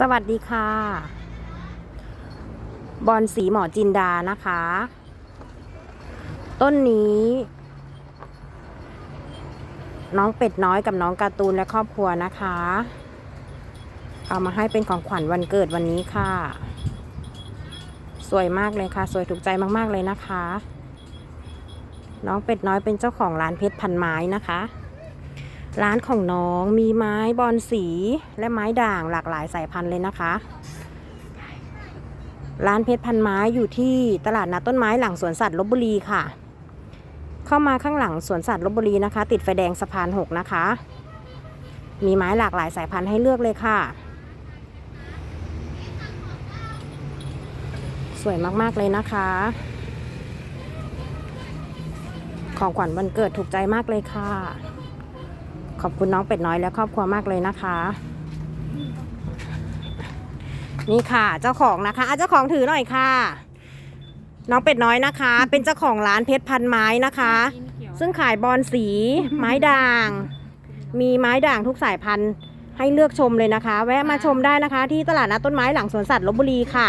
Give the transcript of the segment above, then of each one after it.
สวัสดีค่ะ บอลสีหมอจินดานะคะ ต้นนี้ น้องเป็ดน้อยกับน้องการ์ตูนและครอบครัวนะคะ เอามาให้เป็นของขวัญวันเกิดวันนี้ค่ะ สวยมากเลยค่ะ สวยถูกใจมากๆเลยนะคะ น้องเป็ดน้อยเป็นเจ้าของร้านเพชรพันไม้นะคะ ร้านของน้องมีไม้บอลสีและไม้ด่างหลากหลายสายพันธุ์เลยนะคะ ร้านเพชรพันไม้อยู่ที่ตลาดนัดต้นไม้หลังสวนสัตว์ลบบุรีค่ะ เข้ามาข้างหลังสวนสัตว์ลบบุรีนะคะ ติดไฟแดงสะพานหกนะคะ มีไม้หลากหลายสายพันธุ์ให้เลือกเลยค่ะ สวยมากๆเลยนะคะ ของขวัญวันเกิดถูกใจมากเลยค่ะ ขอบคุณน้องเป็ดน้อยและครอบครัวมากเลยนะคะ นี่ค่ะ เจ้าของนะคะอะเจ้าของถือหน่อยค่ะ น้องเป็ดน้อยนะคะ เป็นเจ้าของร้านเพชรพันไม้นะคะ ซึ่งขายบอลสีไม้ด่าง มีไม้ด่างทุกสายพันธุ์ให้เลือกชมเลยนะคะ แวะมาชมได้นะคะ ที่ตลาดนัดต้นไม้หลังสวนสัตว์ลบบุรีค่ะ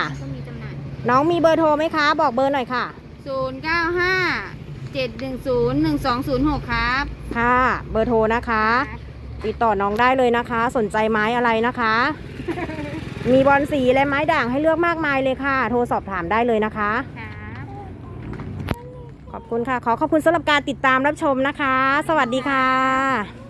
น้องมีเบอร์โทรไหมคะ บอกเบอร์หน่อยค่ะศูนย์เก้าห้า เจ็ดหนึ่งศูนย์หนึ่งสองศูนย์หกครับค่ะ เบอร์โทรนะคะ ติดต่อน้องได้เลยนะคะ สนใจไม้อะไรนะคะ มีบอลสีและไม้ด่างให้เลือกมากมายเลยค่ะ โทรสอบถามได้เลยนะคะ ครับขอบคุณค่ะ ขอขอบคุณสำหรับการติดตามรับชมนะคะ สวัสดีค่ะ